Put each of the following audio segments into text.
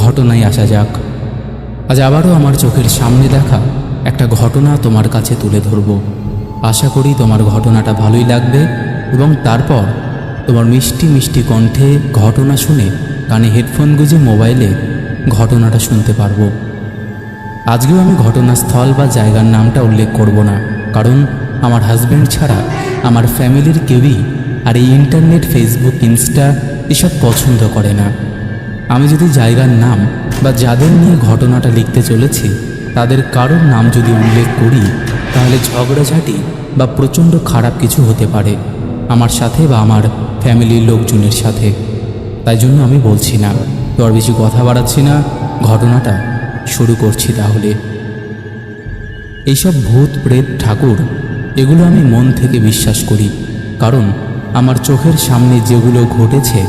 ঘটনায় আসা যাক। আজ আবারও আমার চোখের সামনে দেখা একটা ঘটনা তোমার কাছে তুলে ধরব। আশা করি তোমার ঘটনাটা ভালোই লাগবে এবং তারপর তোমার মিষ্টি মিষ্টি কণ্ঠে ঘটনা শুনে কানে হেডফোন গুঁজে মোবাইলে ঘটনাটা শুনতে পারব। আজকেও আমি ঘটনাস্থল বা জায়গার নামটা উল্লেখ করব না, কারণ আমার হাজব্যান্ড ছাড়া আমার ফ্যামিলির কেউই আর এই ইন্টারনেট ফেসবুক ইনস্টা এসব পছন্দ করে না। আমি যদি জায়গার নাম বা যাদের নিয়ে ঘটনাটা লিখতে চলেছি, তাদের কারোর নাম যদি উল্লেখ করি, তাহলে ঝগড়াঝাটি বা প্রচণ্ড খারাপ কিছু হতে পারে, আমার সাথে বা আমার ফ্যামিলির লোকজনের সাথে। তাই জন্য আমি বলছি না তো আর বেশি কথা বাড়াচ্ছি না, ঘটনাটা শুরু করছি তাহলে। এইসব ভূত, প্রেত, ঠাকুর, এগুলো আমি মন থেকে বিশ্বাস করি, কারণ আমার চোখের সামনে যেগুলো ঘটেছে,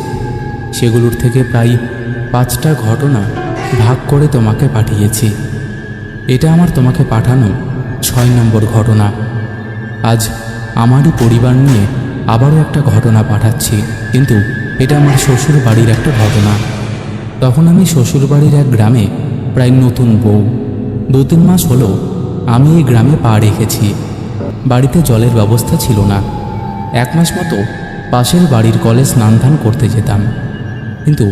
সেগুলোর থেকে প্রায় পাঁচটা ঘটনা ভাগ করে তোমাকে পাঠিয়েছি। এটা আমার তোমাকে পাঠানো ছয় নম্বর ঘটনা। আজ আমারই পরিবার নিয়ে আবারও একটা ঘটনা পাঠাচ্ছি, কিন্তু এটা আমার শ্বশুর বাড়ির একটা ঘটনা। তখন আমি শ্বশুর বাড়ির এক গ্রামে প্রায় নতুন বউ। দু তিন মাস হলো আমি এই গ্রামে পা রেখেছি। বাড়িতে জলের ব্যবস্থা ছিল না। এক মাস মতো পাশের বাড়ির কলে স্নান ধান করতে যেতাম। কিন্তু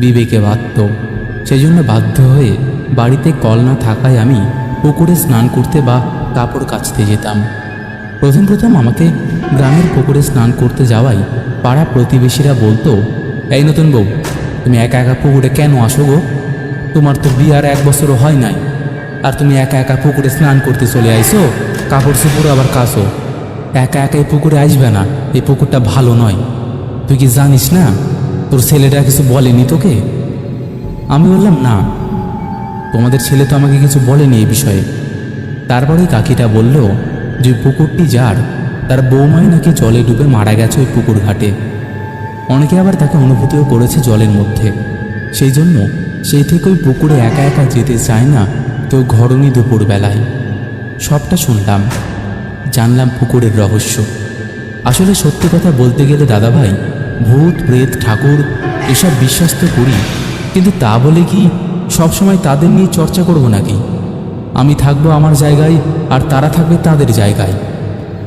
বিবেকে বাধ্য। সেই জন্য বাধ্য হয়ে বাড়িতে কল না থাকায় আমি পুকুরে স্নান করতে বা কাপড় কাচতে যেতাম। প্রথম প্রথম আমাকে গ্রামের পুকুরে স্নান করতে যাওয়াই পাড়া প্রতিবেশীরা বলতো, এই নতুন বউ, তুমি একা একা পুকুরে কেন আসো গো? তোমার তো বিয়ার এক বছরও হয় নাই। আর তুমি একা একা পুকুরে স্নান করতে চলে আইসো, কাপড় চোপড় আবার কাছো একা একা এই পুকুরে আসবে না, এই পুকুরটা ভালো নয়। তুই কি জানিস না তোর ছেলেটা কিছু বলেনি তোকে? আমি বললাম, না, তোমাদের ছেলে তো আমাকে কিছু বলেনি এই বিষয়ে। তারপরে কাকিটা বলল, যে পুকুরটি যার, তার বৌমাই নাকি জলে ডুবে মারা গেছে ওই পুকুর ঘাটে অনেকে আবার তাকে অনুভূতিও করেছে জলের মধ্যে। সেই জন্য সেই থেকে ওই পুকুরে একা একা যেতে চায় না, কেউ ঘরণী দুপুর বেলায় সবটা শুনলাম, জানলাম পুকুরের রহস্য। আসলে সত্যি কথা বলতে গেলে দাদাভাই ভূত, প্রেত, ঠাকুর এসব বিশ্বাস তো করি। কিন্তু তা বলে কি সবসময় তাদের নিয়ে চর্চা করব নাকি? আমি থাকব আমার জায়গায় আর তারা থাকবে তাদের জায়গায়।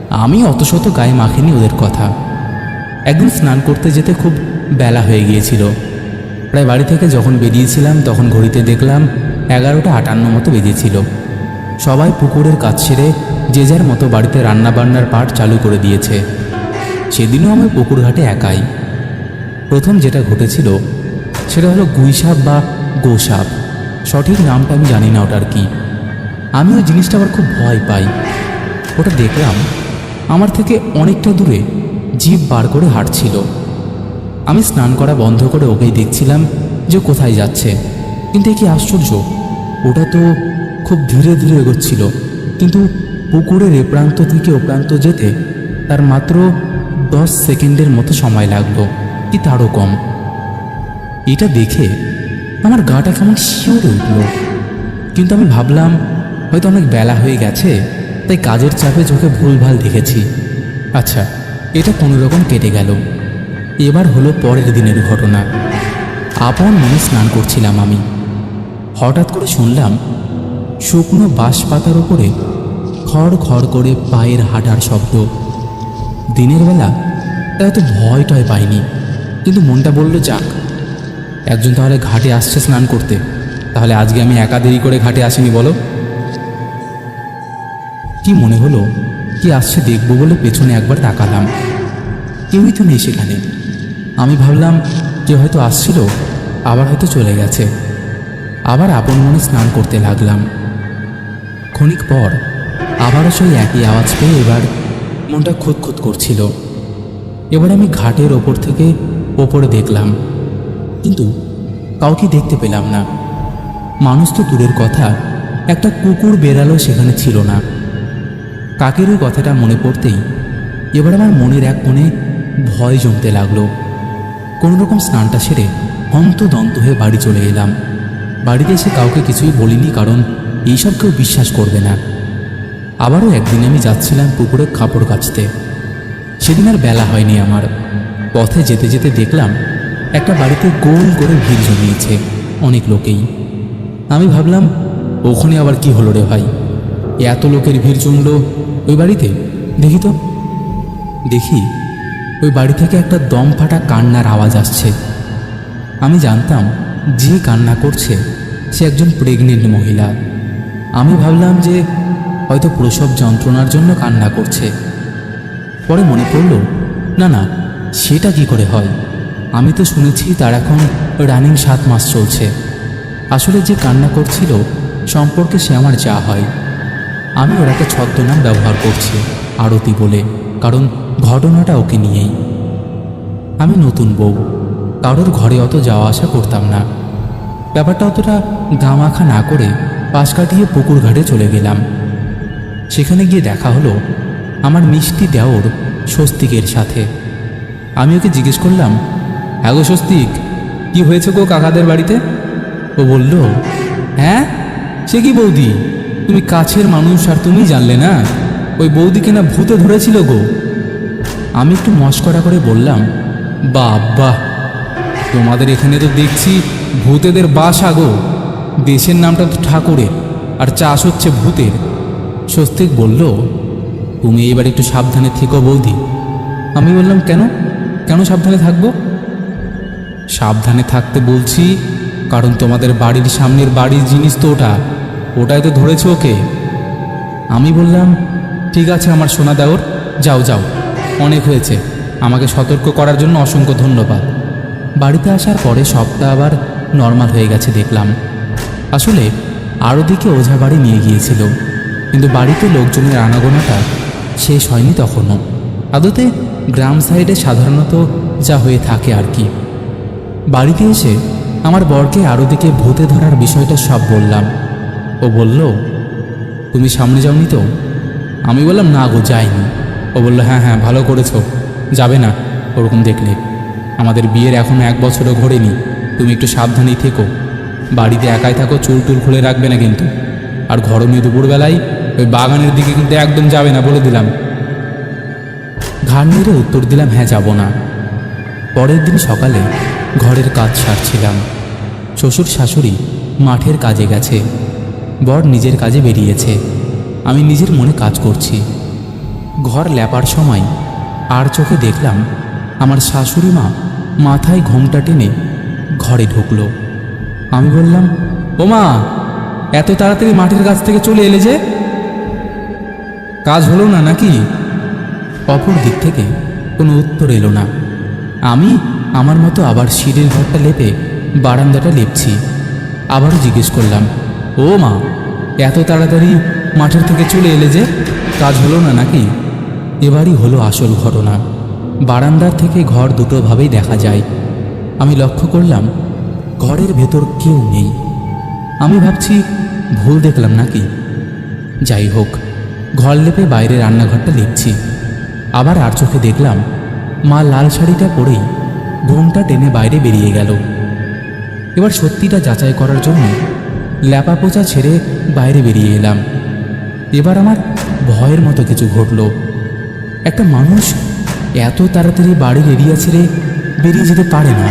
আমি অত শত গায়ে মাখিনি ওদের কথা। একদিন স্নান করতে যেতে খুব বেলা হয়ে গিয়েছিল। প্রায় বাড়ি থেকে যখন বেরিয়েছিলাম, তখন ঘড়িতে দেখলাম এগারোটা আটান্ন মতো বেজেছিল। সবাই পুকুরের কাজ ছেড়ে যে যার মতো বাড়িতে রান্নাবান্নার পাট চালু করে দিয়েছে। সেদিনও আমি পুকুর ঘাটে একাই। প্রথম যেটা ঘটেছিল, সেটা হলো গুইসাপ বা গোসাপ। সঠিক নামটা আমি জানি না ওটার কি। আমি ওই জিনিসটা আবার খুব ভয় পাই। ওটা দেখলাম, আমার থেকে অনেকটা দূরে জিভ বার করে হাঁটছিল। আমি স্নান করা বন্ধ করে ওকেই দেখছিলাম যে কোথায় যাচ্ছে। কিন্তু কি আশ্চর্য, ওটা তো খুব ধীরে ধীরে এগোচ্ছিল। কিন্তু পুকুরের এ প্রান্ত থেকে ও প্রান্ত যেতে তার মাত্র দশ সেকেন্ডের মতো সময় লাগল। কি তারও কম। এটা দেখে আমার গাটা কেমন শিওরে উঠল। কিন্তু আমি ভাবলাম, হয়তো অনেক বেলা হয়ে গেছে, তাই কাজের চাপে চোখে ভুলভাল দেখেছি। আচ্ছা এটা কোনো রকম কেটে গেল। এবার হলো পরের দিনের ঘটনা। আপন মনে স্নান করছিলাম আমি। হঠাৎ করে শুনলাম, শুকনো বাঁশ পাতার উপরে খড় খড় করে পায়ের হাঁটার শব্দ। দিনের বেলা তা এত ভয় টয় পাইনি। কিন্তু মনটা বলল, যাক, একজন তাহলে ঘাটে আসছে স্নান করতে। তাহলে আজকে আমি একা দেরি করে ঘাটে আসিনি, বলো? কি মনে হলো, কি আসছে দেখব বলে পেছনে একবার তাকালাম। কেউই তো নেই সেখানে। আমি ভাবলাম যে হয়তো আসছিল, আবার হয়তো চলে গেছে। আবার আপন মনে স্নান করতে লাগলাম। ক্ষণিক পর আবারও সেই একই আওয়াজ পেয়ে এবার মনটা খুঁতখুত করছিল। এবার আমি ঘাটের ওপর থেকে ওপরে দেখলাম। কিন্তু কাউকে দেখতে পেলাম না। মানুষ তো দূরের কথা, একটা কুকুর বেড়ালো সেখানে ছিল না। কাকের ওই কথাটা মনে পড়তেই এবার আমার মনের এক কোণে ভয় জমতে লাগল। কোনো রকম স্নানটা সেরে হন্তদন্ত হয়ে বাড়ি চলে এলাম। বাড়িতে এসে কাউকে কিছুই বলিনি, কারণ এইসব কেউ বিশ্বাস করবে না। আবারও একদিন আমি যাচ্ছিলাম পুকুরে কাপড় কাচতে। সেদিন আর বেলা হয়নি আমার। পথে যেতে যেতে দেখলাম একটা বাড়িতে গোল করে ভিড় জমিয়েছে অনেক লোকেই। আমি ভাবলাম, ওখানে আবার কি হলো রে ভাই? এত লোকের ভিড় জমলো ওই বাড়িতে? দেখি তো। দেখি, ওই বাড়ি থেকে একটা দম ফাটা কান্নার আওয়াজ আসছে। আমি জানতাম যে কান্না করছে সে একজন প্রেগনেন্ট মহিলা। আমি ভাবলাম যে হয়তো প্রসব যন্ত্রণার জন্য কান্না করছে। পরে মনে পড়ল, না না সেটা কি করে হয়? আমি তো শুনেছি তার এখন রানিং সাত মাস চলছে। আসলে যে কান্না করছিল, সম্পর্কে সে আমার যা হয়। আমি ওর একটা ছদ্মনাম ব্যবহার করছি, আরতি বলে, কারণ ঘটনাটা ওকে নিয়েই। আমি নতুন বউ, কারোর ঘরে অত যাওয়া আসা করতাম না। ব্যাপারটা অতটা গামাখা না করে পাশ কাটিয়ে পুকুর ঘাটে চলে গেলাম। সেখানে গিয়ে দেখা হলো, আমার মিষ্টি দেওর স্বস্তিকের সাথে। আমি ওকে জিজ্ঞেস করলাম হ্যাঁ গো স্বস্তিক, কি হয়েছে গো কাকাদের বাড়িতে? ও বলল হ্যাঁ সে কি বৌদি? তুমি কাছের মানুষ আর তুমি জানলে না? ওই বৌদিকে না ভূতে ধরেছিল গো। আমি একটু মস্করা করে বললাম, বাবা, তোমাদের এখানে তো দেখছি ভূতেদের বাসা গো। দেশের নামটা তো ঠাকুরের, আর চাষ হচ্ছে ভূতের। স্বস্তিক বলল, তুমি এবার একটু সাবধানে থেকো বৌদি। আমি বললাম, কেন? কেন সাবধানে থাকব? সাবধানে থাকতে বলছি, কারণ তোমাদের বাড়ির সামনের বাড়ির জিনিস তো ওটা। ওটাই তো ধরেছে ওকে। আমি বললাম, ঠিক আছে আমার সোনা দেওর, যাও যাও। অনেক হয়েছে। আমাকে সতর্ক করার জন্য অসংখ্য ধন্যবাদ। বাড়িতে আসার পরে সবটা আবার নর্মাল হয়ে গেছে দেখলাম। আসলে আরও দিকে ওঝা বাড়ি নিয়ে গিয়েছিল, কিন্তু বাড়িতে লোকজনের আনাগোনাটা শেষ হয়নি তখনও। আদতে গ্রাম সাইডে সাধারণত যা হয়ে থাকে আর কি। বাড়িতে এসে আমার বরকে আরও দিকে ভূতে ধরার বিষয়টা সব বললাম। ও বলল, তুমি সামনে যাওনি তো? আমি বললাম, না গো, যাইনি। ও বলল হ্যাঁ হ্যাঁ ভালো করেছ, যাবে না, ওরকম দেখলে। আমাদের বিয়ের এখনও এক বছরও ঘোরেনি, তুমি একটু সাবধানেই থেকো। বাড়িতে একাই থাকো, চুল টুল খুলে রাখবে না কিন্তু। আর ঘরমীয় দুপুরবেলায় ওই বাগানের দিকে কিন্তু একদম যাবে না বলে দিলাম। ঘাড় নেড়ে উত্তর দিলাম হ্যাঁ যাব না। পরের দিন সকালে ঘরের কাজ সারছিলাম। শ্বশুর শাশুড়ি মাঠের কাজে গেছে। বর নিজের কাজে বেরিয়েছে। আমি নিজের মনে কাজ করছি। ঘর ল্যাপার সময় আর চোখে দেখলাম, আমার শাশুড়ি মা মাথায় ঘোমটা টেনে ঘরে ঢুকল। আমি বললাম, ও মা, এত তাড়াতাড়ি মাঠের কাছ থেকে চলে এলে যে? কাজ হলো না, নাকি? অপর দিক থেকে কোনো উত্তর এলো না। আমি আমার মতো আবার সিঁড়ির ঘরটা লেপে বারান্দাটা লেপছি। আবারও জিজ্ঞেস করলাম, ও মা, এত তাড়াতাড়ি মাঠের থেকে চলে এলে যে কাজ হলো না নাকি? এবারই হলো আসল ঘটনা। বারান্দার থেকে ঘর দুটোভাবেই দেখা যায়। আমি লক্ষ্য করলাম, ঘরের ভেতর কেউ নেই। আমি ভাবছি, ভুল দেখলাম নাকি? যাই হোক, ঘর লেপে বাইরে রান্নাঘরটা লিখছি আবার আর চোখে দেখলাম মা লাল শাড়িটা পরেই ঘুমটা টেনে বাইরে বেরিয়ে গেল। এবার সত্যিটা যাচাই করার জন্য ল্যাপা পোচা ছেড়ে বাইরে বেরিয়ে এলাম। এবার আমার ভয়ের মতো কিছু ঘটল। একটা মানুষ এত তাড়াতাড়ি বাড়ির এরিয়া ছেড়ে বেরিয়ে যেতে পারে না।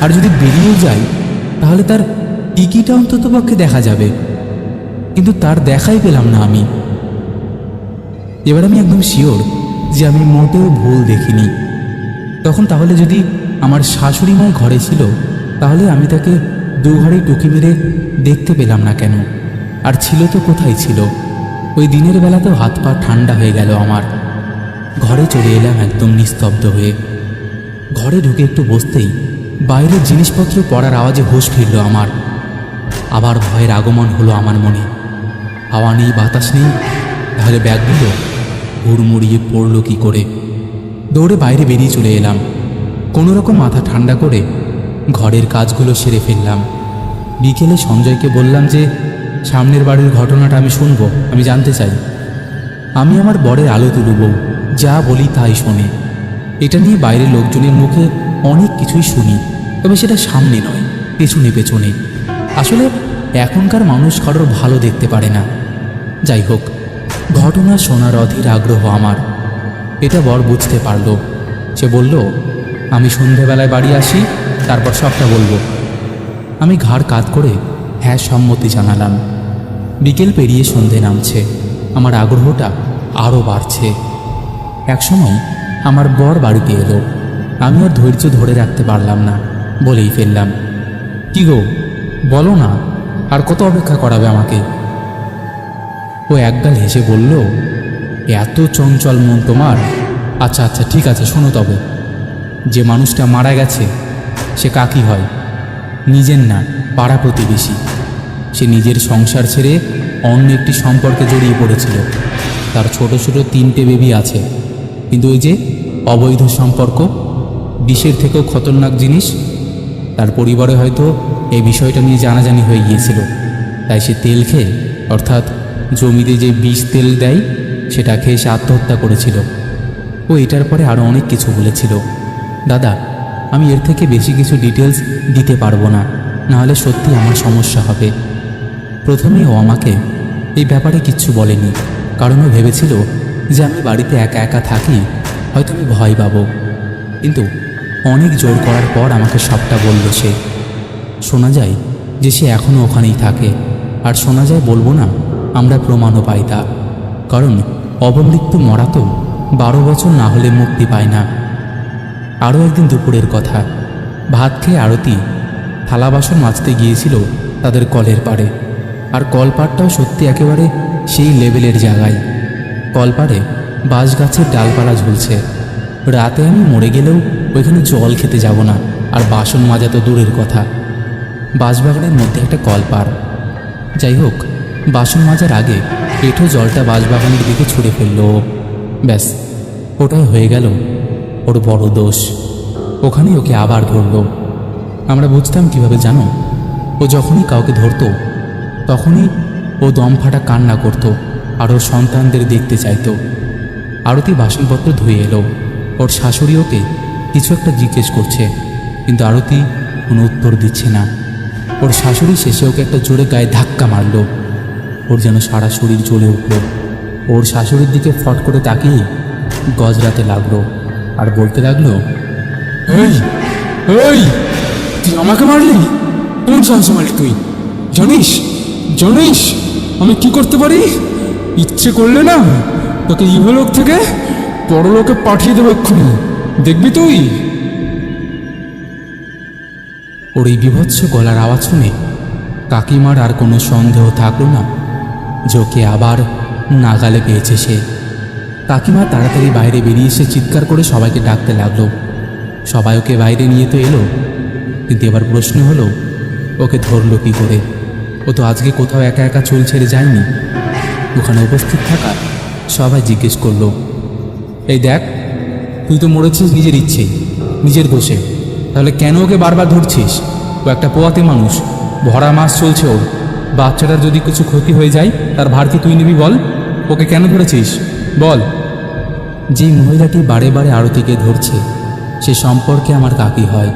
আর যদি বেরিয়েও যায়, তাহলে তার টিকিটা অন্তত পক্ষে দেখা যাবে। কিন্তু তার দেখাই পেলাম না আমি। এবার আমি একদম শিওর যে আমি মোটেও ভুল দেখিনি। তখন তাহলে যদি আমার শাশুড়ি মায় ঘরে ছিল, তাহলে আমি তাকে দু ঘরে টুকি মেরে দেখতে পেলাম না কেন? আর ছিল তো কোথায় ছিল? ওই দিনের বেলাতেও হাত পা ঠান্ডা হয়ে গেল আমার। ঘরে চলে এলাম একদম নিস্তব্ধ হয়ে। ঘরে ঢুকে একটু বসতেই বাইরের জিনিসপত্র পড়ার আওয়াজে হুঁশ ফিরল আমার। আবার ভয়ের আগমন হলো আমার মনে। হাওয়া নেই, বাতাস নেই, তাহলে ব্যাগগুলো হুড়মুড়িয়ে পড়ল কি করে? দৌড়ে বাইরে বেরিয়ে চলে এলাম। কোনো রকম মাথা ঠান্ডা করে ঘরের কাজগুলো সেরে ফেললাম। বিকেলে সঞ্জয়কে বললাম যে, সামনের বাড়ির ঘটনাটা আমি শুনব, আমি জানতে চাই। আমি আমার বরের আলো তুলব, যা বলি তাই শোনে। এটা নিয়ে বাইরের লোকজনের মুখে অনেক কিছুই শুনি, তবে সেটা সামনে নয়, পেছনে পেছনে। আসলে এখনকার মানুষ কারোর ভালো দেখতে পারে না। যাই হোক ঘটনা শোনার অধীর আগ্রহ আমার। এটা বর বুঝতে পারল। সে বলল, আমি সন্ধেবেলায় বাড়ি আসি, তারপর সবটা বলব। আমি ঘাড় কাত করে হ্যাঁ সম্মতি জানালাম। বিকেল পেরিয়ে সন্ধে নামছে। আমার আগ্রহটা আরও বাড়ছে। একসময় আমার বর বাড়িতে এলো। আমি আর ধৈর্য ধরে রাখতে পারলাম না, বলেই ফেললাম, কি গো, বলো না, আর কত অপেক্ষা করাবে আমাকে? ও একগাল হেসে বলল, এত চঞ্চল মন তোমার। আচ্ছা আচ্ছা ঠিক আছে, শোনো তবে। যে মানুষটা মারা গেছে, সে কাকি হয়। নিজের না, পাড়া প্রতিবেশী। সে নিজের সংসার ছেড়ে অন্য একটি সম্পর্কে জড়িয়ে পড়েছিল। তার ছোট ছোট তিনটে বেবি আছে। কিন্তু ওই যে অবৈধ সম্পর্ক, বিষের থেকেও খতরনাক জিনিস, তার পরিবারে হয়তো এই বিষয়টা নিয়ে জানাজানি হয়ে গিয়েছিল। তাই সে তেল খেয়ে, অর্থাৎ জমিতে যে বিষ তেল দেয়, সেটা খেয়ে সে আত্মহত্যা করেছিল। ও এটার পরে আরও অনেক কিছু বলেছিল। দাদা, আমি এর থেকে বেশি কিছু ডিটেলস দিতে পারব না, নাহলে সত্যি আমার সমস্যা হবে। প্রথমে ও আমাকে এই ব্যাপারে কিচ্ছু বলেনি, কারণ ও ভেবেছিল যে আমি বাড়িতে একা একা থাকি, হয়তো আমি ভয় পাবো। কিন্তু অনেক জোর করার পর আমাকে সবটা বলল সে। শোনা যায় যে সে এখনও ওখানেই থাকে। আর শোনা যায় বলব না আমরা প্রমাণও পাই তা। কারণ অবমৃত্যু মরা তো বারো বছর না হলে মুক্তি পায় না। আরও একদিন দুপুরের কথা। ভাত খেয়ে আরতি থালা বাসন মাজতে গিয়েছিল তাদের কলের পাড়ে। আর কলপাড়টাও সত্যি একেবারে সেই লেভেলের জায়গায়। কলপাড়ে বাঁশ গাছের ডালপালা ঝুলছে। রাতে আমি মরে গেলেও ওইখানে জল খেতে যাব না, আর বাসন মাজা তো দূরের কথা। বাঁশবাগানের মধ্যে একটা কলপাড়। যাই হোক বাসন মাজার আগে এঁঠো জলটা বাঁশবাগানের দিকে ছুঁড়ে ফেলল। ব্যাস, ওটাই হয়ে গেল ওর বড় দোষ। ওখানেই ওকে আবার ধরলো। আমরা বুঝতাম কীভাবে জানো? ও যখনই কাউকে ধরতো, তখনই ও দম ফাটা কান্না করতো আর ওর সন্তানদের দেখতে চাইতো। আরতি বাসনপত্র ধুয়ে এলো। ওর শাশুড়ি ওকে কিছু একটা জিজ্ঞেস করছে, কিন্তু আরতি কোনো উত্তর দিচ্ছে না। ওর শাশুড়ি শেষে ওকে একটা জোরে গায়ে ধাক্কা মারলো। ওর যেন সারা শরীর জ্বলে উঠল। ওর শাশুড়ির দিকে ফট করে তাকিয়ে গজরাতে লাগল আর বলতে লাগল তুই আমাকে মারলি? কোন সাহসে মারলি তুই? জানিস জানিস, আমি কি করতে পারি? ইচ্ছে করলে না, তোকে ইহলোক থেকে পরলোকে পাঠিয়ে দেবো এক্ষুনি। দেখবি তুই? ওর এই বিভৎস গলার আওয়াজ শুনে কাকিমার আর কোনো সন্দেহ থাকল না। ওকে আবার নাগালে পেয়েছে সে। কাকিমা তাড়াতাড়ি বাইরে বেরিয়ে এসে চিৎকার করে সবাইকে ডাকতে লাগল। সবাই ওকে বাইরে নিয়ে তো এলো। কিন্তু এবার প্রশ্ন হলো, ওকে ধরলো কী করে? ও তো আজকে কোথাও একা একা চুল ছেড়ে যায়নি। ওখানে উপস্থিত থাকা সবাই জিজ্ঞেস করল, এই দেখ, তুই তো মরেছিস নিজের ইচ্ছেই নিজের দোষে। তাহলে কেন ওকে বারবার ধরছিস? ও একটা পোয়াতে মানুষ, ভরা মাস চলছে ওর। বাচ্চাটার যদি কিছু ক্ষতি হয়ে যায়, তার ভার কি তুই নিবি বল। ওকে কেন ধরেছিস? বল। যে মহিলাটি বারে বারে আরতিকে ধরছে, সে সম্পর্কে আমার কাকি হয়।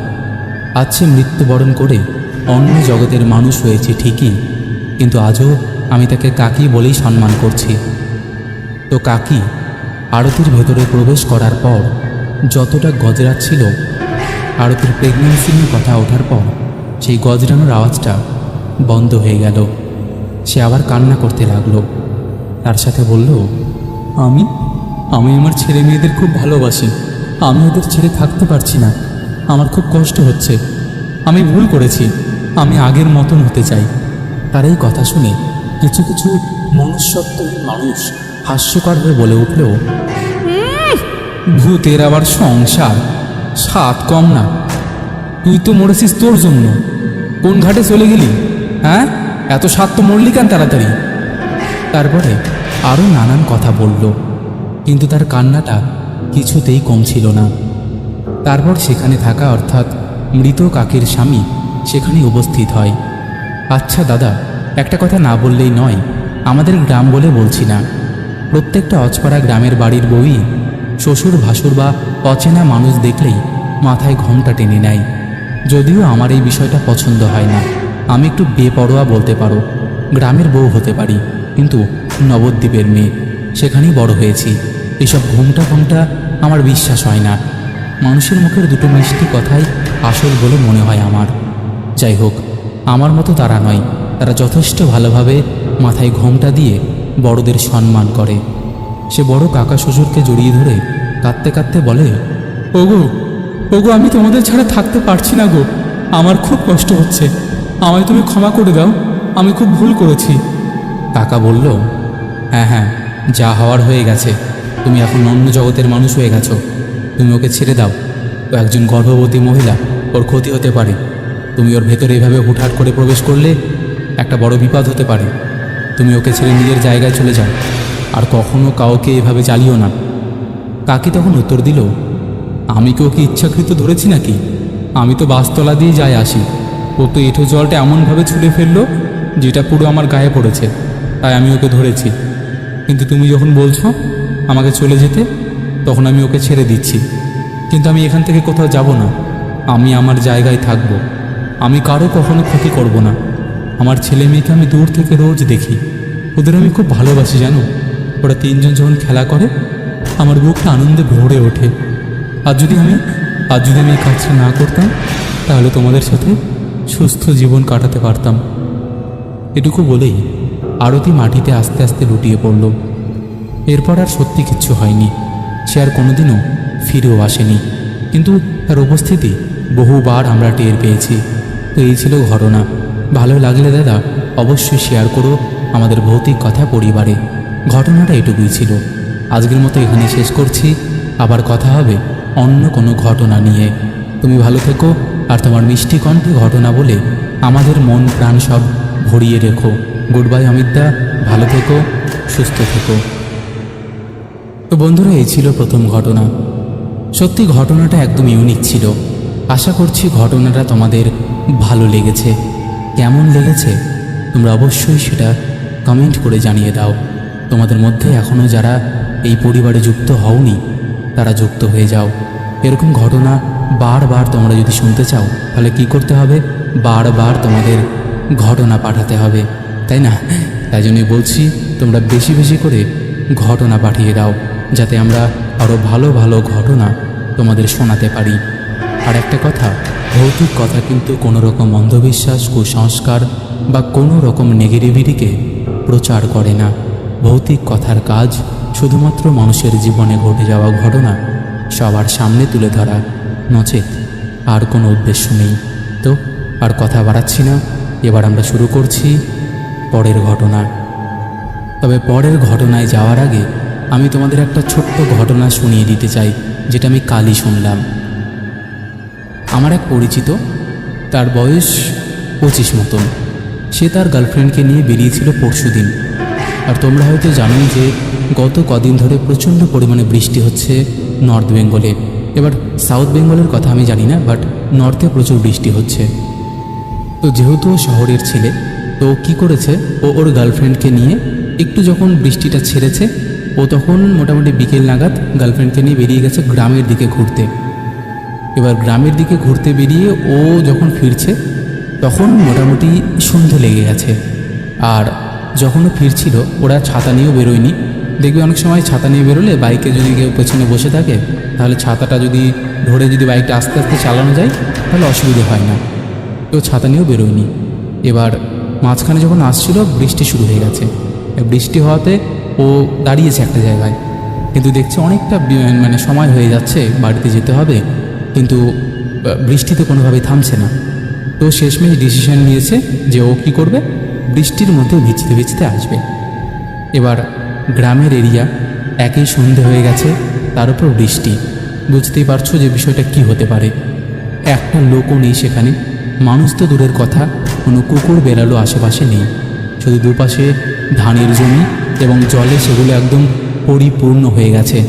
আজ মৃত্যুবরণ করে অন্য জগতের মানুষ হয়েছে ঠিকই, কিন্তু আজও আমি তাকে কাকি বলেই সম্মান করছি। তো কাকি, আরতির ভেতরে প্রবেশ করার পর যতটা গজরাত ছিল, আরতির প্রেগনেন্সি নিয়ে কথা ওঠার পর সেই গজরানোর আওয়াজটা বন্ধ হয়ে গেল। সে আবার কান্না করতে লাগল। তার সাথে বলল, আমি আমি আমার ছেলে মেয়েদের খুব ভালোবাসি। আমি ওদের ছেড়ে থাকতে পারছি না। আমার খুব কষ্ট হচ্ছে। আমি ভুল করেছি। আমি আগের মতন হতে চাই। তার এই কথা শুনে কিছু কিছু মনুষ্যত্বহীন মানুষ হাস্যকর হয়ে বলে উঠল, ভূতের আবার সংসার? সাত কম না। তুই তো মরেছিস তোর জন্য। কোন ঘাটে চলে গেলি? হ্যাঁ? এত সাত তো কেন তাড়াতাড়ি? তারপরে আরও নানান কথা বলল, কিন্তু তার কান্নাটা কিছুতেই কম ছিল না। তারপর সেখানে থাকা অর্থাৎ মৃত কাকের স্বামী সেখানে উপস্থিত হয়। আচ্ছা দাদা, একটা কথা না বললেই নয়, আমাদের গ্রাম বলে বলছি না। প্রত্যেকটা অজপাড়া গ্রামের বাড়ির বউই শ্বশুর, ভাসুর বা অচেনা মানুষ দেখলেই মাথায় ঘোমটা টেনে নেয়, যদিও আমার এই বিষয়টা পছন্দ হয় না। আমি একটু বেপরোয়া বলতে পারো, গ্রামের বউ হতে পারি, কিন্তু নবদ্বীপের মেয়ে, সেখানেই বড় হয়েছি। এসব ঘুমটা ঘুমটা আমার বিশ্বাস হয় না। মানুষের মুখের দুটো মিষ্টি কথাই আসল বলে মনে হয় আমার। যাই হোক, আমার মতো তারা নয়, তারা যথেষ্ট ভালোভাবে মাথায় ঘোমটা দিয়ে বড়দের সম্মান করে। সে বড় কাকা শ্বশুরকে জড়িয়ে ধরে কাঁদতে কাঁদতে বলে, ওগো ওগো, আমি তোমাদের ছাড়া থাকতে পারছি না গো, আমার খুব কষ্ট হচ্ছে। আমায় তুমি ক্ষমা করে দাও, আমি খুব ভুল করেছি। কাকা বলল হ্যাঁ হ্যাঁ যা হওয়ার হয়ে গেছে। তুমি এখন অন্য জগতের মানুষ হয়ে গেছো। তুমি ওকে ছেড়ে দাও। ও একজন গর্ভবতী মহিলা, ওর ক্ষতি হতে পারে। তুমি ওর ভেতরে এভাবে হুটহাট করে প্রবেশ করলে একটা বড় বিপদ হতে পারে। তুমি ওকে ছেড়ে নিজের জায়গায় চলে যাও। আর কখনো কাউকে এভাবে চালিও না। কাকি তখন উত্তর দিল, আমি কি ওকে ইচ্ছাকৃত ধরেছি নাকি? আমি তো বাসতলা দিয়ে যাই আসি। ও তো এঁঠো জলটা এমনভাবে ছুঁড়ে ফেলল যেটা পুরো আমার গায়ে পড়েছে। তাই আমি ওকে ধরেছি। কিন্তু তুমি যখন বলছো আমাকে চলে যেতে, তখন আমি ওকে ছেড়ে দিচ্ছি। কিন্তু আমি এখান থেকে কোথাও যাব না। আমি আমার জায়গায় থাকব। আমি কারও কখনো ক্ষতি করব না। আমার ছেলে মেয়েকে আমি দূর থেকে রোজ দেখি। ওদের আমি খুব ভালোবাসি, জানো? ওরা তিনজন যখন খেলা করে, আমার বুকটা আনন্দে ভরে ওঠে। আর যদি আমি আর যদি আমি এই কাজটা না করতাম, তাহলে তোমাদের সাথে সুস্থ জীবন কাটাতে পারতাম। এটুকু বলেই আরতি মাটিতে আস্তে আস্তে লুটিয়ে পড়ল। এরপর আর সত্যি কিচ্ছু হয়নি। সে আর কোনোদিনও ফিরেও আসেনি। কিন্তু তার উপস্থিতি বহুবার আমরা টের পেয়েছি। তো এই ছিল ঘটনা। ভালো লাগলে দাদা, অবশ্যই শেয়ার করো আমাদের ভৌতিক কথা পরিবারে। ঘটনাটা এটুকুই ছিল। আজকের মতো এখানে শেষ করছি। আবার কথা হবে অন্য কোনো ঘটনা নিয়ে। তুমি ভালো থেকো আর তোমার মিষ্টি কণ্ঠে ঘটনা বলে আমাদের মন প্রাণ সব ভরিয়ে রেখো। গুড বাই অমিতদা। ভালো থেকো, সুস্থ থেকো। তো বন্ধুরা, এই ছিল প্রথম ঘটনা। সত্যি, ঘটনাটা একদম ইউনিক ছিল। আশা করছি ঘটনাটা তোমাদের ভালো লেগেছে। কেমন লেগেছে? তোমরা অবশ্যই সেটা কমেন্ট করে জানিয়ে দাও। তোমাদের মধ্যে এখনও যারা এই পরিবারে যুক্ত হওনি, তারা যুক্ত হয়ে যাও। এরকম ঘটনা বারবার তোমরা যদি শুনতে চাও, তাহলে কি করতে হবে? বারবার তোমাদের ঘটনা পাঠাতে হবে, তাই না? তাই জন্যই বলছি, তোমরা বেশি বেশি করে ঘটনা পাঠিয়ে দাও, যাতে আমরা আরও ভালো ভালো ঘটনা তোমাদের শোনাতে পারি। আর একটা কথা, ভৌতিক কথা কিন্তু কোনো রকম অন্ধবিশ্বাস, কুসংস্কার বা কোনো রকম নেগেটিভিটিকে প্রচার করে না। ভৌতিক কথার কাজ শুধুমাত্র মানুষের জীবনে ঘটে যাওয়া ঘটনা সবার সামনে তুলে ধরা। নচেত আর কোনো উদ্দেশ্য নেই। তো, আর কথা বাড়াচ্ছি না। এবার আমরা শুরু করছি পরের ঘটনা তবে পরের ঘটনায় যাওয়ার আগে আমি তোমাদের একটা ছোট্ট ঘটনা শুনিয়ে দিতে চাই, যেটা আমি কালই শুনলাম। আমার এক পরিচিত, তার বয়স পঁচিশ মতন। সে তার গার্লফ্রেন্ডকে নিয়ে বেরিয়েছিল পরশুদিন। আর তোমরা হয়তো জানোই যে গত কদিন ধরে প্রচণ্ড পরিমাণে বৃষ্টি হচ্ছে নর্থ বেঙ্গলে। এবার সাউথ বেঙ্গলের কথা আমি জানি না, বাট নর্থে প্রচুর বৃষ্টি হচ্ছে। তো যেহেতু ও শহরের ছেলে, তো কী করেছে? ও ওর গার্লফ্রেন্ডকে নিয়ে একটু যখন বৃষ্টিটা ছেড়েছে, ও তখন মোটামুটি বিকেল নাগাদ গার্লফ্রেন্ডকে নিয়ে বেরিয়ে গেছে গ্রামের দিকে ঘুরতে। এবার গ্রামের দিকে ঘুরতে বেরিয়ে ও যখন ফিরছে, তখন মোটামুটি সন্ধে লেগে গেছে। আর যখন ফিরছিল, ওরা ছাতা নিয়েও বেরোয়নি। দেখবে অনেক সময় ছাতা নিয়ে বেরোলে বাইকে যদি কেউ পেছনে বসে থাকে, তাহলে ছাতাটা যদি ধরে যদি বাইকটা আস্তে আস্তে চালানো যায়, তাহলে অসুবিধে হয় না। কেউ ছাতা নিয়েও বেরোয়নি। এবার মাঝখানে যখন আসছিল, বৃষ্টি শুরু হয়ে গেছে। বৃষ্টি হওয়াতে ও দাঁড়িয়েছে একটা জায়গায়। কিন্তু দেখছে অনেকটা মানে সময় হয়ে যাচ্ছে, বাড়িতে যেতে হবে। কিন্তু বৃষ্টি তো কোনোভাবেই থামছে না। তো শেষমেশ ডিসিশন নিয়েছে যে ও কী করবে? বৃষ্টির মধ্যে ভিজতে ভিজতে আসবে। এবার গ্রামের এরিয়া একই সন্ধে হয়ে গেছে, তার উপর বৃষ্টি। বুঝতেই পারছ যে বিষয়টা কি হতে পারে। একটা লোকও নেই সেখানে। মানুষ তো দূরের কথা, কোনো কুকুর বেড়ালো আশেপাশে নেই। শুধু দুপাশে ধানের জমি এবং জলে সেগুলো একদম পরিপূর্ণ হয়ে গেছে।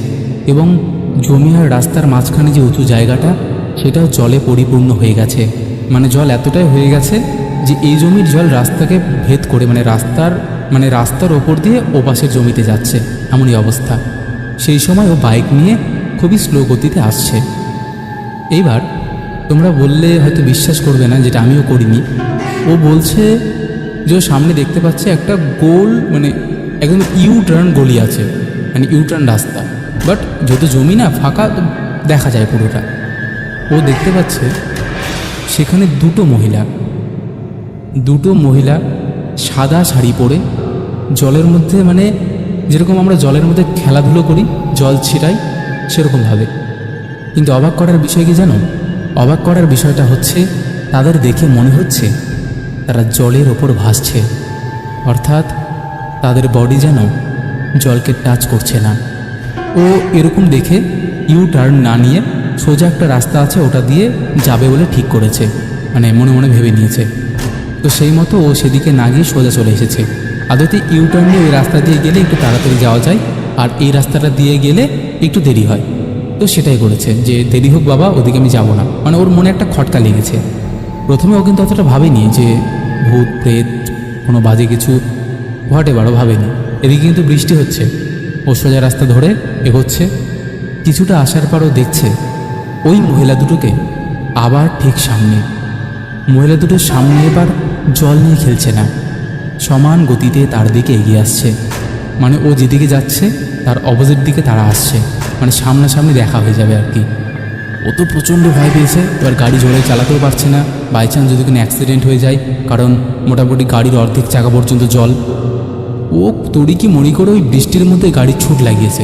এবং জমি আর রাস্তার মাঝখানে যে উঁচু জায়গাটা, সেটাও জলে পরিপূর্ণ হয়ে গেছে। মানে জল এতটাই হয়ে গেছে যে এই জমির জল রাস্তাকে ভেদ করে মানে রাস্তার মানে রাস্তার ওপর দিয়ে ও পাশের জমিতে যাচ্ছে, এমনই অবস্থা। সেই সময় ও বাইক নিয়ে খুবই স্লো গতিতে আসছে। এইবার তোমরা বললে হয়তো বিশ্বাস করবে না, যেটা আমিও করিনি। ও বলছে যে সামনে দেখতে পাচ্ছে একটা গোল মানে একদম ইউ টার্ন গলি আছে মানে ইউ টার্ন রাস্তা। বাট যত জমি না, ফাঁকা দেখা যায় পুরোটা। ও দেখতে পাচ্ছে সেখানে দুটো মহিলা। দুটো মহিলা সাদা শাড়ি পরে জলের মধ্যে মানে যেরকম আমরা জলের মধ্যে খেলাধুলো করি, জল ছিটাই সেরকমভাবে কিন্তু অবাক করার বিষয় কি জানো? অবাক করার বিষয়টা হচ্ছে, তাদের দেখে মনে হচ্ছে তারা জলের ওপর ভাসছে। অর্থাৎ তাদের বডি যেন জলকে টাচ করছে না। ও এরকম দেখে ইউ টার্ন না নিয়ে সোজা একটা রাস্তা আছে, ওটা দিয়ে যাবে বলে ঠিক করেছে। মানে মনে মনে ভেবে নিয়েছে। তো সেই মতো ও সেদিকে না গিয়ে সোজা চলে এসেছে। আদতে ইউ টার্ন দিয়ে ওই রাস্তা দিয়ে গেলে একটু তাড়াতাড়ি যাওয়া যায়, আর এই রাস্তাটা দিয়ে গেলে একটু দেরি হয়। তো সেটাই করেছে যে, দেরি হোক বাবা, ওদিকে আমি যাব না। মানে ওর মনে একটা খটকা লেগেছে। প্রথমে ও কিন্তু অতটা ভাবেনি যে, ভূত, প্রেত, কোনো বাজে কিছু ঘটে বারো ভাবেনি। এদিকে কিন্তু বৃষ্টি হচ্ছে। ও সোজা রাস্তা ধরে এগোচ্ছে। কিছুটা আসার পরও দেখছে, ওই মহিলা দুটোকে আবার ঠিক সামনে। মহিলা দুটোর সামনে এবার জল নিয়ে খেলছে না। সমান গতিতে তার দিকে এগিয়ে আসছে। মানে ও যেদিকে যাচ্ছে, তার অপোজিট দিকে তারা আসছে। মানে সামনাসামনি দেখা হয়ে যাবে আর কি। ও তো প্রচণ্ড ভয় পেয়েছে, এবার গাড়ি জোরে চালাতেও পারছে না। বাই চান্স যদি কোনো অ্যাক্সিডেন্ট হয়ে যায়, কারণ মোটামুটি গাড়ির অর্ধেক চাকা পর্যন্ত জল। ও তড়ি কি মরি করে ওই বৃষ্টির মধ্যে গাড়ির ছুট লাগিয়েছে।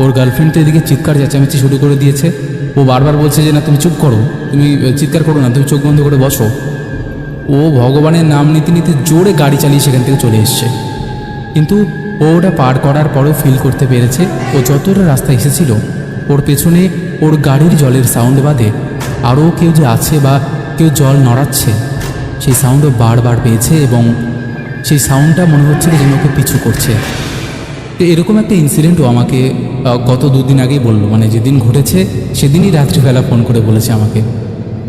ওর গার্লফ্রেন্ড তো এদিকে চিৎকার চেঁচামেচি শুরু করে দিয়েছে। ও বারবার বলছে যে, না, তুমি চুপ করো। তুমি চিৎকার করো না, তুমি চোখ বন্ধ করে বসো। ও ভগবানের নাম নিতে নিতে জোরে গাড়ি চালিয়ে সেখান থেকে চলে এসছে। কিন্তু ও ওটা পার করার পরও ফিল করতে পেরেছে। ও যতটা রাস্তা এসেছিল, ওর পেছনে ওর গাড়ির জলের সাউন্ড বাদে আরও কেউ যে আছে বা কেউ জল নড়াচ্ছে, সেই সাউন্ডও বারবার পেয়েছে এবং সেই সাউন্ডটা মনে হচ্ছিল যেন ওকে পিছু করছে। তো এরকম একটা ইনসিডেন্টও আমাকে গত দুদিন আগেই বলল। মানে যেদিন ঘটেছে, সেদিনই রাত্রিবেলা ফোন করে বলেছে আমাকে।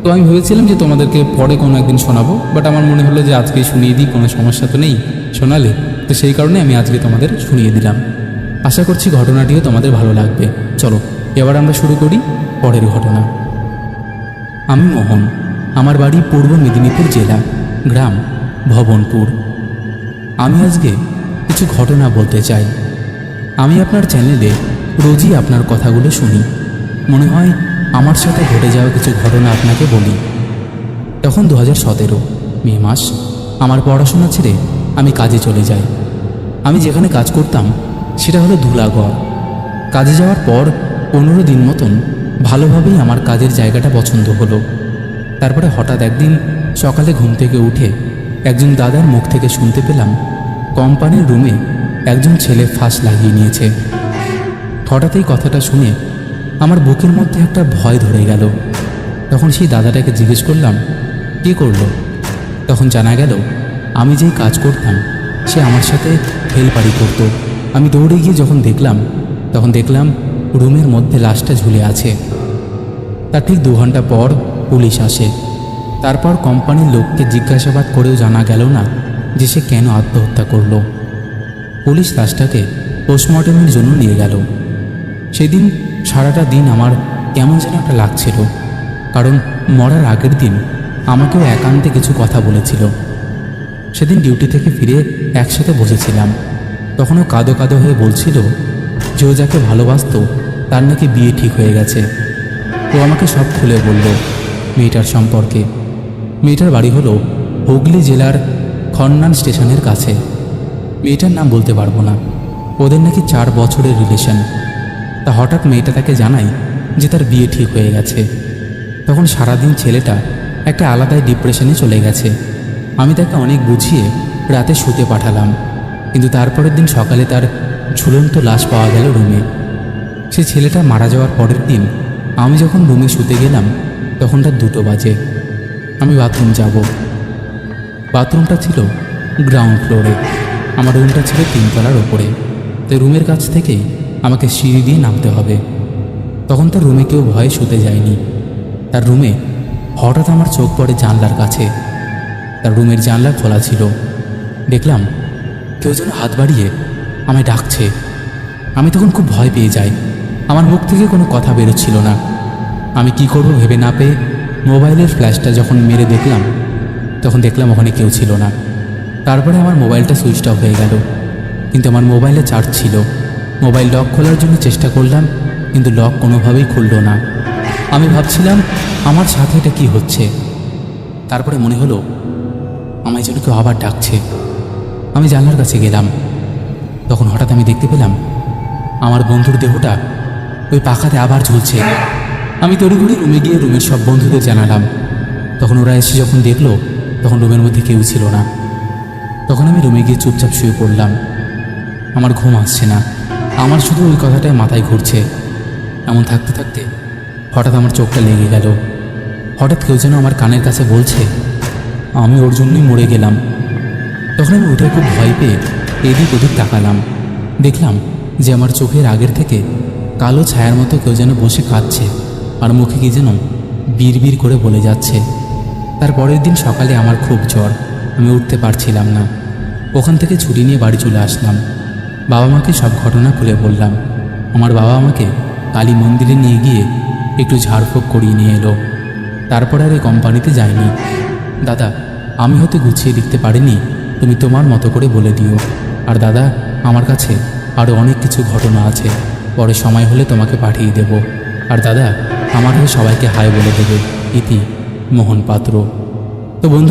তো আমি ভেবেছিলাম যে তোমাদেরকে পরে কোনো একদিন শোনাবো বাট আমার মনে হলো যে আজকেই শুনিয়ে দিই, কোনো সমস্যা তো নেই, শোনালে। তো সেই কারণে আমি আজকে তোমাদের শুনিয়ে দিলাম। আশা করছি ঘটনাটিও তোমাদের ভালো লাগবে। চলো, এবার আমরা শুরু করি পরের ঘটনা। আমি মোহন, আমার বাড়ি পূর্ব মেদিনীপুর জেলা, গ্রাম ভবনপুর। আমি আজকে কিছু ঘটনা বলতে চাই। আমি আপনার চ্যানেলে রোজই আপনার কথাগুলো শুনি। মনে হয় আমার সাথে ঘটে যাওয়া কিছু ঘটনা আপনাকে বলি। তখন দু হাজার সতেরো মে মাস, আমার পড়াশোনা ছেড়ে আমি কাজে চলে যাই। আমি যেখানে কাজ করতাম, সেটা হলো ধুলাগড় কাজে যাওয়ার পর পনেরো দিন মতন ভালোভাবেই আমার কাজের জায়গাটা পছন্দ হলো। তারপরে হঠাৎ একদিন সকালে ঘুম থেকে উঠে একজন দাদার মুখ থেকে শুনতে পেলাম, কোম্পানির রুমে একজন ছেলে ফাঁস লাগিয়ে নিয়েছে। হঠাৎ এই কথাটা শুনে আমার বুকের মধ্যে একটা ভয় ধরে গেল। তখন সেই দাদাটাকে জিজ্ঞেস করলাম, কে করল? তখন জানা গেল, আমি যেই কাজ করতাম, সে আমার সাথে হেলপারি করতো। আমি দৌড়ে গিয়ে যখন দেখলাম, তখন দেখলাম রুমের মধ্যে লাশটা ঝুলে আছে। তার ঠিক দু ঘণ্টা পর পুলিশ আসে। তারপর কোম্পানির লোককে জিজ্ঞাসাবাদ করেও জানা গেল না যে সে কেন আত্মহত্যা করল। পুলিশ লাশটাকে পোস্টমর্টমের জন্য নিয়ে গেল। সেদিন সারাটা দিন আমার কেমন যেন একটা লাগছিল। কারণ মরার আগের দিন আমাকেও একান্তে কিছু কথা বলেছিল। সেদিন ডিউটি থেকে ফিরে একসাথে বসেছিলাম। তখনও কাঁদো কাঁদো হয়ে বলছিল, যে ও যাকে ভালোবাসতো, তার নাকি বিয়ে ঠিক হয়ে গেছে। ও আমাকে সব খুলে বলল মেয়েটার সম্পর্কে। মেয়েটার বাড়ি হলো হুগলি জেলার খন্নান স্টেশনের কাছে। মেয়েটার নাম বলতে পারব না। ওদের নাকি চার বছরের রিলেশন। তা হঠাৎ মেয়েটা তাকে জানায় যে তার বিয়ে ঠিক হয়ে গেছে। তখন সারাদিন ছেলেটা একটা আলাদাই ডিপ্রেশনে চলে গেছে। আমি তাকে অনেক বুঝিয়ে রাতে শুতে পাঠালাম, কিন্তু তারপরের দিন সকালে তার ঝুলন্ত লাশ পাওয়া গেল রুমে। সে ছেলেটা মারা যাওয়ার পরের দিন আমি যখন রুমে শুতে গেলাম, তখন তার দুটো বাজে। আমি বাথরুম যাব। বাথরুমটা ছিল গ্রাউন্ড ফ্লোরে। আমার রুমটা ছিল তিনতলার ওপরে। তাই রুমের কাছ থেকেই আমাকে সিঁড়ি দিয়ে নামতে হবে। তখন তার রুমে কেউ ভয়ে শুতে যায়নি। তার রুমে হঠাৎ আমার চোখ পড়ে জানলার কাছে। তার রুমের জানলা খোলা ছিল। দেখলাম কেউ যেন হাত বাড়িয়ে আমায় ডাকছে। আমি তখন খুব ভয় পেয়ে যাই। আমার মুখ থেকে কোনো কথা বেরোচ্ছিল না। আমি কি করব ভেবে না পেয়ে মোবাইলের ফ্ল্যাশটা যখন মেরে দেখলাম, তখন দেখলাম ওখানে কেউ ছিল না। তারপরে আমার মোবাইলটা সুইচ অফ হয়ে গেল। কিন্তু আমার মোবাইলে চার্জ ছিল। মোবাইল লক খোলার জন্য চেষ্টা করলাম, কিন্তু লক কোনোভাবেই খুলল না। আমি ভাবছিলাম, আমার সাথে এটা কী হচ্ছে? তারপরে মনে হলো, আমায় যেন কেউ আবার ডাকছে। আমি জানলার কাছে গেলাম। তখন হঠাৎ আমি দেখতে পেলাম, আমার বন্ধুর দেহটা ওই পাখাতে আবার ঝুলছে। আমি তড়িঘড়ি রুমে গিয়ে রুমের সব বন্ধুদের জানালাম। তখন ওরা এসে যখন দেখল, তখন রুমের মধ্যে কেউ ছিল না। তখন আমি রুমে গিয়ে চুপচাপ শুয়ে পড়লাম। আমার ঘুম আসছে না। আমার শুধু ওই কথাটাই মাথায় ঘুরছে। এমন থাকতে থাকতে হঠাৎ আমার চোখটা লেগে গেল। হঠাৎ কেউ যেন আমার কানের কাছে বলছে, আমি ওর জন্যই মরে গেলাম। তখন আমি উঠে খুব ভয় পেয়ে এদিক ওদিক তাকালাম। দেখলাম যে আমার চোখের আগের থেকে কালো ছায়ার মতো কেউ যেন বসে কাঁদছে আর মুখে কি যেন বিড় করে বলে যাচ্ছে। তার পরের দিন সকালে আমার খুব জ্বর, আমি উঠতে পারছিলাম না। ওখান থেকে ছুটি নিয়ে বাড়ি চলে আসলাম। বাবা মাকে সব ঘটনা খুলে বললাম। আমার বাবা আমাকে কালী মন্দিরে নিয়ে গিয়ে একটু ঝাড়ফুঁক করিয়ে নিয়ে এলো। তারপর আর এই কোম্পানিতে যাইনি দাদা, আমি হয়তো গুছিয়ে লিখতে পারিনি, তুমি তোমার মতো করে বলে দিও। আর দাদা, আমার কাছে আরও অনেক কিছু ঘটনা আছে, পরে সময় হলে তোমাকে পাঠিয়ে দেব। আর দাদা, আমার হয়ে সবাইকে হাই বলে দেবে, ইতি মোহন পাত্র তো বন্ধুরা